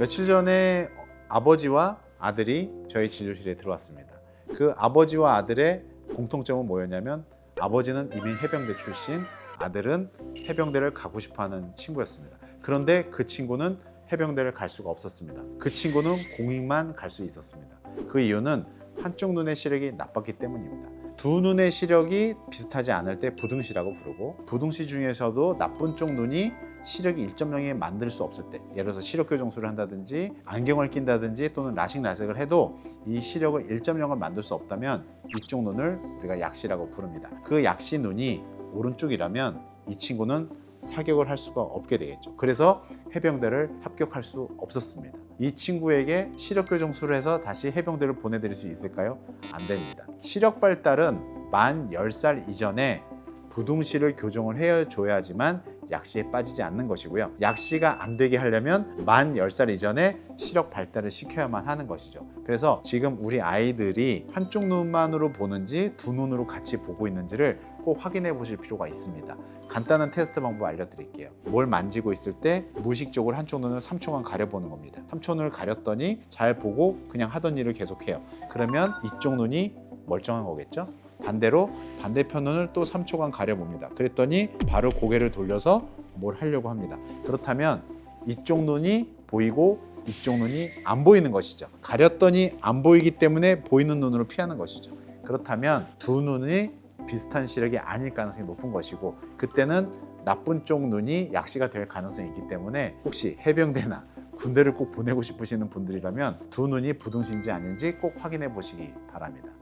며칠 전에 아버지와 아들이 저희 진료실에 들어왔습니다. 그 아버지와 아들의 공통점은 뭐였냐면 아버지는 이미 해병대 출신, 아들은 해병대를 가고 싶어하는 친구였습니다. 그런데 그 친구는 해병대를 갈 수가 없었습니다. 그 친구는 공익만 갈 수 있었습니다. 그 이유는 한쪽 눈의 시력이 나빴기 때문입니다. 두 눈의 시력이 비슷하지 않을 때 부등시라고 부르고 부등시 중에서도 나쁜 쪽 눈이 시력이 1.0에 만들 수 없을 때 예를 들어서 시력 교정술을 한다든지 안경을 낀다든지 또는 라식 라섹을 해도 이 시력을 1.0을 만들 수 없다면 이쪽 눈을 우리가 약시라고 부릅니다. 그 약시 눈이 오른쪽이라면 이 친구는 사격을 할 수가 없게 되겠죠. 그래서 해병대를 합격할 수 없었습니다. 이 친구에게 시력 교정술을 해서 다시 해병대를 보내드릴 수 있을까요? 안 됩니다. 시력 발달은 만 10살 이전에 부둥시를 교정을 해줘야지만 약시에 빠지지 않는 것이고요. 약시가 안 되게 하려면 만 10살 이전에 시력 발달을 시켜야만 하는 것이죠. 그래서 지금 우리 아이들이 한쪽 눈만으로 보는지 두 눈으로 같이 보고 있는지를 꼭 확인해 보실 필요가 있습니다. 간단한 테스트 방법 알려드릴게요. 뭘 만지고 있을 때 무의식적으로 한쪽 눈을 3초간 가려보는 겁니다. 3초 눈을 가렸더니 잘 보고 그냥 하던 일을 계속해요. 그러면 이쪽 눈이 멀쩡한 거겠죠? 반대로 반대편 눈을 또 3초간 가려봅니다. 그랬더니 바로 고개를 돌려서 뭘 하려고 합니다. 그렇다면 이쪽 눈이 보이고 이쪽 눈이 안 보이는 것이죠. 가렸더니 안 보이기 때문에 보이는 눈으로 피하는 것이죠. 그렇다면 두 눈이 비슷한 시력이 아닐 가능성이 높은 것이고 그때는 나쁜 쪽 눈이 약시가 될 가능성이 있기 때문에 혹시 해병대나 군대를 꼭 보내고 싶으시는 분들이라면 두 눈이 부등신지 아닌지 꼭 확인해 보시기 바랍니다.